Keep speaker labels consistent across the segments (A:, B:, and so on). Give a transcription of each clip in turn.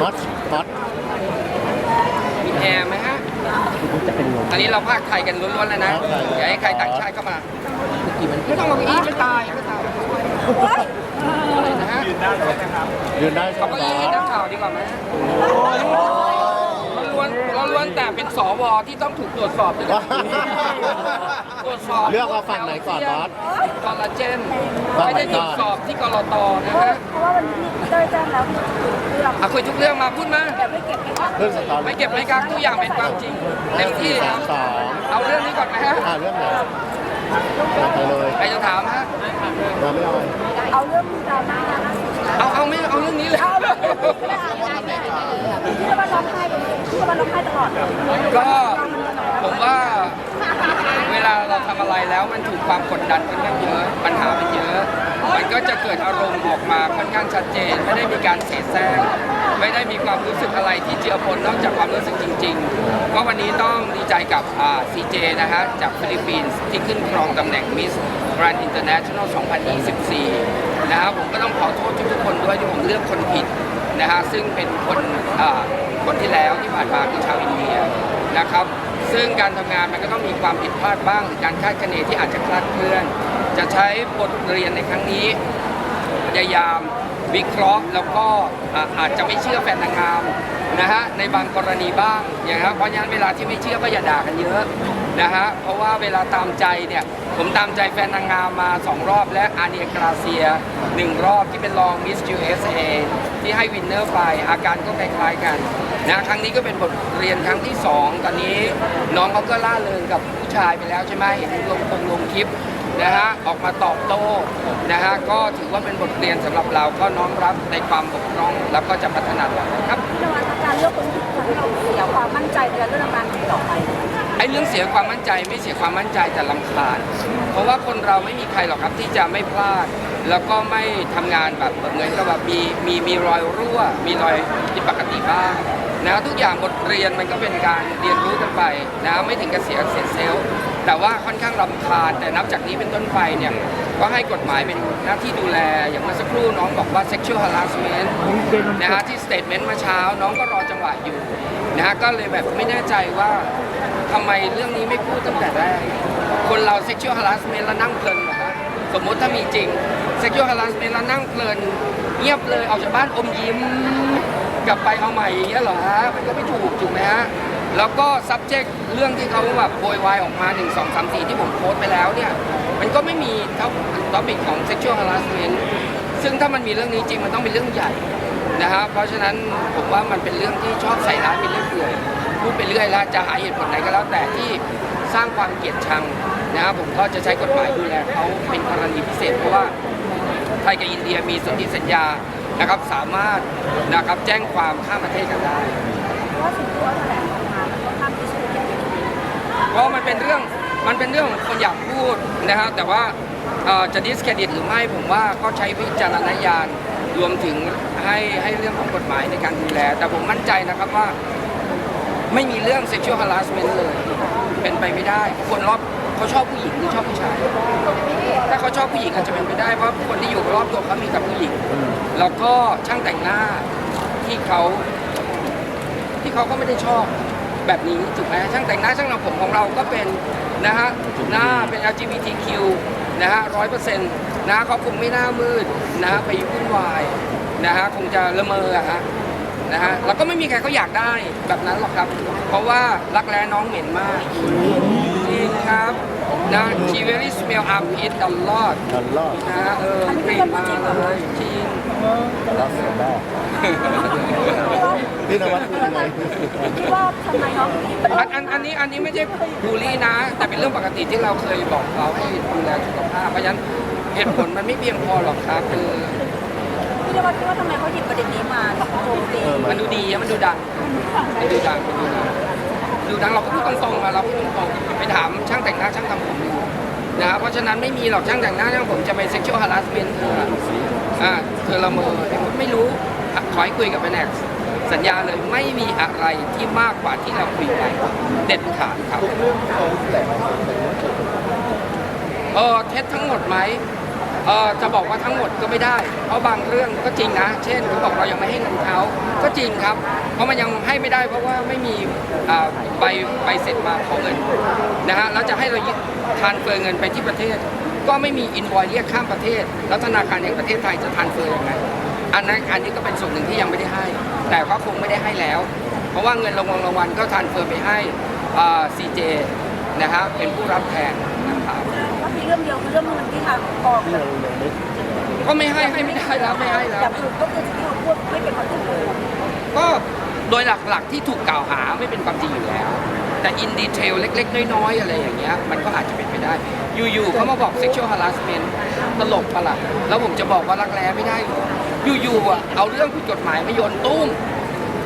A: ก๊อตก๊อต
B: มีแอร์ไหมฮะ
A: จะเป็นงง
B: อันนี้เราภาคไทยกันล้วนๆเลยนะ
A: ภาคไทย
B: อย่าให้ใครต่างชาติเข้ามา ไม่ต้องเอาเก้าอี้ไม่ตายไม่ตายอะไรนะฮะ
A: ยืนได้ใช่
B: เอา
A: ไหม
B: เก้าอี้ให้นักข่าวดีกว่าไหมเราล้วนเราล้วนแต่เป็นสวที่ต้องถูกตรวจสอบด้วยนะตรวจสอบ
A: เลือกเอาฝั่งไหนก่อนก๊อต
B: คอลลาเจน
A: ฝั่ง
B: ไม่
A: ไหน
B: ได้ต
A: ก่
B: ร
A: อน
B: วจสอบที่กรตนะ
C: เพราะ
B: ฮะ
C: เพราะว่าวันนี้พี่เต้ยแจ้งแล้วที่เรื่ อง
B: อะคุยทุกเรื่องมาพูดมา
C: แต่ไม่เก็บไม่ว่า
A: เรื่องสตอ
B: ไม่
A: รี่
B: เก็บไม่กักทุกอย่างเป็นความจริงเต็มที่
A: สามสอง
B: เอาเรื่องนี้ก่อนไหมฮะ
A: อ่าเรื่องไหนไปเลย
B: ใครจะถามฮะ
A: มาไม่เอา
C: เอาเรื่องดราม่าล่าสุดนะ
B: เอาเอาไม่เอาเรื่องนี้เลย
C: เอาเรื่องนี้ก็ได้ที่ว่าร้องไห้เป็นที่ว่าร้องไห้ตลอด
B: ก็ผมว่าเวลาเราทำอะไรแล้วมันถูกความกดดันค่อนข้างเยอะปัญหามันเยอะ มันก็จะเกิดอารมณ์ออกมาค่อนข้างชัดเจน ไม่ได้มีการเสแสร้งไม่ได้มีความรู้สึกอะไรที่เจือปนนอกจากความรู้สึกจริงๆ ก็วันนี้ต้องดีใจกับซีเจนะฮะจากฟิลิปปินส์ที่ขึ้นครองตำแหน่งมิสแกรนด์อินเตอร์เนชั่นแนล 2024 นะครับผมก็ต้องขอโทษทุกๆคนด้วยที่ผมเลือกคนผิดนะฮะซึ่งเป็นคนคนที่แล้วที่ผ่านมาคือชาวอินเดียนะครับซึ่งการทำงานมันก็ต้องมีความผิดพลาดบ้างหรือการคาดคะเนที่อาจจะคลาดเคลื่อน จะใช้บทเรียนในครั้งนี้พยายามวิเคราะห์แล้วก็อาจจะไม่เชื่อแฟนนางงามนะฮะในบางกรณีบ้างอย่างครับเพราะฉะนั้นเวลาที่ไม่เชื่อก็อย่าด่ากันเยอะนะฮะเพราะว่าเวลาตามใจเนี่ยผมตามใจแฟนนางงามมา 2 รอบและอาเนียกราเซีย 1 รอบที่เป็นรองมิส USA ที่ให้วินเนอร์ไปอาการก็คล้ายๆกันนะครั้งนี้ก็เป็นบทเรียนครั้งที่ 2 ตอนนี้น้องเขาก็ล่าเริงกับผู้ชายไปแล้วใช่ไหมเห็นลงคงลงคลิป นะฮะออกมาตอบโต้นะฮะก็ถือว่าเป็นบทเรียนสำหรับเราก็น้อมรับในความบกพร่อง แล้วก็จะพัฒนาต่อไปครับ
C: ที่นวัตการเลือกคนผิดทำให้เราเสียความมั่นใจในการเรื่องการต่อไป
B: ไอ้เรื่องเสียความมั่นใจไม่เสียความมั่นใจแต่ลำคาญ เพราะว่าคนเราไม่มีใครหรอกครับที่จะไม่พลาด แล้วก็ไม่ทำงานแบบเหมือนกับแบบมีมีมีรอยรั่ว มีรอยผิดปกติบ้างนะทุกอย่างบทเรียนมันก็เป็นการเรียนรู้กันไปนะไม่ถึงกับเสียเสียเซลล์ แต่ว่าค่อนข้างรำคาญแต่นับจากนี้เป็นต้นไปเนี่ยก็ให้กฎหมายเป็นหน้าที่ดูแล อย่างเมื่อสักครู่น้องบอกว่า sexual harassment นะฮะที่ statement เมื่อเช้า น้องก็รอจังหวะอยู่นะฮะก็เลยแบบไม่แน่ใจว่าทำไมเรื่องนี้ไม่พูดตั้งแต่แรก คนเรา sexual harassment แล้วนั่งเพลินเหรอฮะสมมติถ้ามีจริง sexual harassment แล้วนั่งเพลิน เงียบเลยออกจากบ้านอมยิ้ม กลับไปเอาใหม่อย่างเงี้ยเหรอฮะมันก็ไม่ถูกถูกไหมฮะ แล้วก็ subject เรื่องที่เขาแบบโวยวายออกมา 1 2 3 4 ที่ผมโพสต์ไปแล้วเนี่ย มันก็ไม่มีเท่า topic ของ sexual harassment ซึ่งถ้ามันมีเรื่องนี้จริงมันต้องเป็นเรื่องใหญ่นะฮะเพราะฉะนั้นผมว่ามันเป็นเรื่องที่ชอบใส่ร้ายเป็นเรื่องเอื่อยพูดไปเรื่อยแล้วจะหาเหตุผลไหนก็แล้วแต่ที่สร้างความเกลียดชังนะครับผมก็จะใช้กฎหมายดูแลเขาเป็นกรณีพิเศษเพราะว่าไทยกับอินเดียมีสนธิสัญญานะครับสามารถนะครับแจ้งความข้ามประเทศกันได้
C: เพราะมันเป็น
B: เรื่องมันเป็นเรื่องของคนอยากพูดนะครับแต่ว่าจะดิสเครดิตหรือไม่ผมว่าก็ใช้วิจารณญาณรวมถึงให้ให้เรื่องของกฎหมายในการดูแล แต่ผมมั่นใจนะครับว่าไม่มีเรื่อง sexual harassment เลย เป็นไปไม่ได้ คนรอบเขาชอบผู้หญิงหรือชอบผู้ชาย ถ้าเขาชอบผู้หญิงอาจจะเป็นไปได้เพราะคนที่อยู่รอบตัวเขามีแต่ผู้หญิง แล้วก็ช่างแต่งหน้าที่เขาที่เขาก็ไม่ได้ชอบ แบบนี้ถูกไหมช่างแต่งหน้าช่างทำผมของเราก็เป็นนะฮะหน้าเป็น LGBTQ นะฮะร้อยเปอร์เซ็นต์นะเขาคงไม่หน้ามืดนะฮะไปวุ่นวายนะฮะคงจะละเมออะฮะนะฮะแล้วก็ไม่มีใครเขาอยากได้แบบนั้นหรอกครับ เพราะว่ารักแร้น้องเหม็นมากจริงครับ นะ she very smell armpit a lot
A: ทันรอด
B: นะฮะเออกลิ่นมาเลยจริง
A: รับเสียได้พี่นวัดพูดยังไง
C: คิดว่าทำไมน้องถึง
B: อันอันอันนี้อันนี้ไม่ใช่บูลลี่นะ แต่เป็นเรื่องปกติที่เราเคยบอกเราให้ดูแลสุขภาพเพราะฉะนั้นเหตุผลมันไม่เพียงพอหรอกครับคือ
C: พี่นวัดคิดว่าทำไมเขาหยิบประเด็นนี้มาโจมตี
A: เออ
B: มันดูดีอะมันดูดังมันดูดังมันดูดัง ดูดังเราก็พูดตรงๆมาเราพูดตรงๆไปถามช่างแต่งหน้าช่างทำผมดูนะฮะเพราะฉะนั้นไม่มีหรอกช่างแต่งหน้าช่างผมจะไป sexual harassment เธออ่าเธอละเมอไม่รู้ขอให้คุยกับแผนกสัญญาเลยไม่มีอะไรที่มากกว่าที่เราคุยไปเด็ดขาดครับเออเท็จทั้งหมดไหม เอ่อจะบอกว่าทั้งหมดก็ไม่ได้ เพราะบางเรื่องก็จริงนะ เช่นเขาบอกเรายังไม่ให้เงินเขาก็จริงครับ เพราะมันยังให้ไม่ได้เพราะว่าไม่มีอ่าใบใบเสร็จมาขอเงินนะฮะแล้วจะให้เรายึดทานเฟอร์เงินไปที่ประเทศ ก็ไม่มีอินวอยเรียกข้ามประเทศ แล้วธนาคารแห่งประเทศไทยจะทานเฟอร์ยังไงอันนั้นอันนี้ก็เป็นส่วนหนึ่งที่ยังไม่ได้ให้ แต่ก็คงไม่ได้ให้แล้ว เพราะว่าเงินรางวัลรางวัลก็ทานเฟอร์ไปให้ซีเจนะฮะเป็นผู้รับแทนนะครับ
C: รื่องเดียวคือเรื่องเงินที่ทางกอง
A: ที่ยังยังไม่
B: ก็ไม่ให้ให้ไม่ได้แล้วไม่ให้แล้ว
C: แต่คือก็คือที่เราพูดไม่เป็นความจริงเลย
B: ก็โดยหลักๆที่ถูกกล่าวหาไม่เป็นความจริงอยู่แล้ว แต่อินดีเทลเล็ก ๆ น้อยๆอะไรอย่างเงี้ยมันก็อาจจะเป็นไปได้ อยู่ๆเขามาบอก sexual harassment ตลกปะล่ะแล้วผมจะบอกว่ารักแร้ไม่ได้เหรออยู่ๆอะเอาเรื่องผิดกฎหมายมาโยนตุ้ม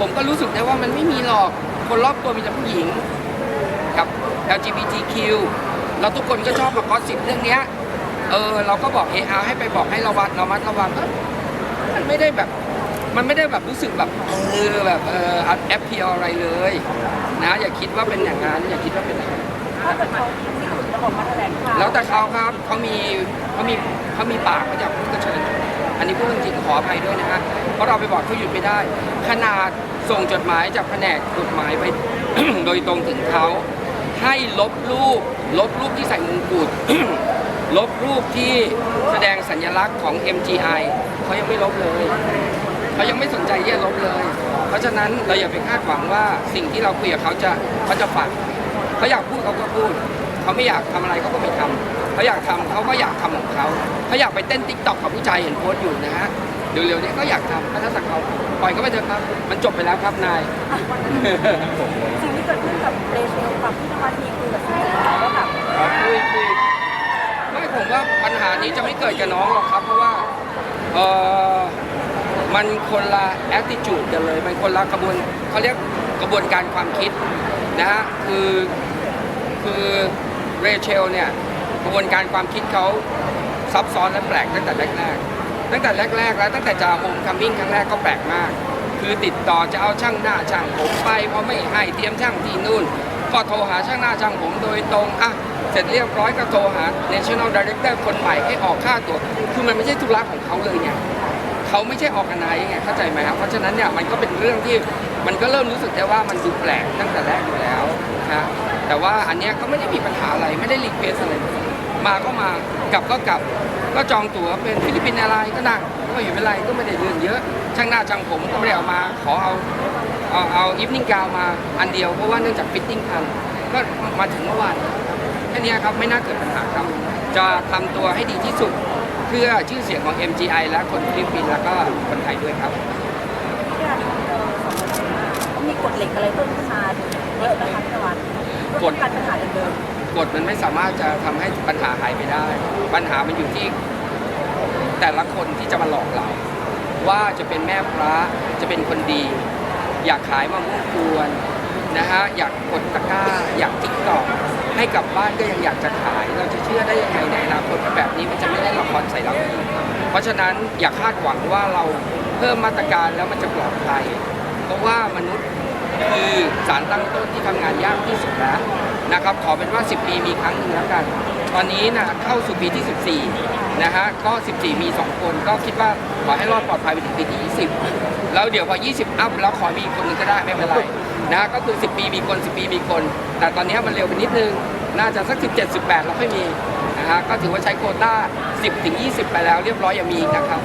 B: ผมก็รู้สึกได้ว่ามันไม่มีหรอกคนรอบตัวมีแต่ผู้หญิงกับ LGBTQ แล้วทุกคนก็ชอบมากอสซิบเรื่องเนี้ย เออเราก็บอก AR ให้ไปบอกให้ระวังระมัดระวังก็มันไม่ได้แบบ มันไม่ได้แบบรู้สึกแบบเออแบบเออแอปเพียอะไรเลย นะ อย่าคิดว่าเป็นอย่างนั้นอย่าคิดว่าเป็นอย่างนั้น
C: ถ้าเกิดเขาที่สุดจะออกมาแถลงข่าว
B: แล้วแต่เขาครับเขามีเขามีเขามีปากเขาจะพูดก็เชิญอันนี้พูดจริงๆขออภัยด้วยนะฮะเพราะเราไปบอกเขาหยุดไม่ได้ ขนาดส่งจดหมายจากแผนกกฎหมายไป โดยตรงถึงเขาให้ลบรูป ลบรูปที่ใส่มงกุฎ ลบรูปที่แสดงสัญลักษณ์ของ MGI เขายังไม่ลบเลยเขายังไม่สนใจที่จะลบเลย เพราะฉะนั้นเราอย่าไปคาดหวังว่าสิ่งที่เราคุยกับเขาจะเขาจะฝังเขาอยากพูดเขาก็พูด เขาไม่อยากทำอะไรเขาก็ไม่ทำเขาอยากทำเขาก็อยากทำของเขาเขาอยากไปเต้นติ๊กต็อกกับผู้ชายเห็นโพสต์อยู่นะฮะเร็วๆนี้ก็อยากทำก็ถ้าสักเขาปล่อยเขาไปเถอะครับ มันจบไปแล้วครับนาย
C: สิ่งที่เกิดขึ้นกับเรเชลกับพี่นวัดมีคุยกับพี่ว่าแบบ
B: คุยคุยไม่ผมว่าปัญหานี้จะไม่เกิดกับน้องหรอกครับ เพราะว่าเออมันคนละ attitude กันเลย มันคนละกระบวนเขาเรียกกระบวนการความคิดนะฮะคือคือเรเชลเนี่ยกระบวนการความคิดเขาซับซ้อนและแปลกตั้งแต่แรกๆตั้งแต่แรกๆ แล้วตั้งแต่จะโฮมคัมมิ่งครั้งแรกก็แปลกมาก คือติดต่อจะเอาช่างหน้าช่างผมไปพอไม่ให้เตรียมช่างที่นู่น ก็โทรหาช่างหน้าช่างผมโดยตรงอะเสร็จเรียบร้อยก็โทรหา National Director คนใหม่ให้ออกค่าตัว คือมันไม่ใช่ธุระของเขาเลยเนี่ยเขาไม่ใช่ออกกันไนไงเข้าใจไหมครับเพราะฉะนั้นเนี่ยมันก็เป็นเรื่องที่มันก็เริ่มรู้สึกได้ว่ามันดูแปลกตั้งแต่แรกอยู่แล้วนะแต่ว่าอันเนี้ยก็ไม่ได้มีปัญหาอะไรไม่ได้รีเควสอะไรมาก็มากลับก็กลับก็จองตั๋วเป็นฟิลิปปินส์อะไรก็นั่งก็ไม่เป็นไรก็ไม่ได้เรื่องเยอะ ช่างหน้าช่างผมก็ไม่ได้เอามา ขอเอา เอาเอาอีฟนิ่งกาวมาอันเดียวเพราะว่าเนื่องจากฟิตติ้งทันก็มาถึงเมื่อวานแค่เนี้ยครับไม่น่าเกิดปัญหาครับ จะทำตัวให้ดีที่สุดเพื่อชื่อเสียงของ MGI และคนฟิลิปปินส์แล้วก็คนไทยด้วยครับ
C: ที่เรามีกฎเหล็กอะไรเพิ่มขึ้นมาเยอะนะคะพี่นวัดกฎการปัญหาเดิม
B: กฎมันไม่สามารถจะทำให้ปัญหาหายไปได้ ปัญหามันอยู่ที่แต่ละคนที่จะมาหลอกเรา ว่าจะเป็นแม่พระจะเป็นคนดี อยากขายมะม่วงกวนนะฮะอยากกดตะกร้า อยากติ๊กตอกให้กลับบ้านก็ยังอยากจะขาย เราจะเชื่อได้ยังไงในอนาคตแบบนี้มันจะไม่ได้ละครใส่เราอีกเพราะฉะนั้นอย่าคาดหวังว่าเราเพิ่มมาตรการแล้วมันจะปลอดภัยเพราะว่ามนุษย์คือสารตั้งต้นที่ทำงานยากที่สุดแล้วนะครับ ขอเป็นว่า 10 ปีมีครั้งหนึ่งแล้วกัน ตอนนี้นะเข้าสู่ปีที่ 14 นะฮะ ก็ 14 มี 2 คน ก็คิดว่าขอให้รอดปลอดภัยไปถึงปีที่ 20 แล้วเดี๋ยวพอ 20 อัพแล้วขอมีอีกคนหนึงก็ได้ไม่เป็นไร นะ ก็คือ 10 ปีมีคน 10 ปีมีคน แต่ตอนนี้มันเร็วไปนิดนึง น่าจะสัก 17 18 แล้วค่อยมี นะฮะ ก็ถือว่าใช้โควต้า 10 ถึง 20 ไปแล้วเรียบร้อยอย่ามีอีกนะครับ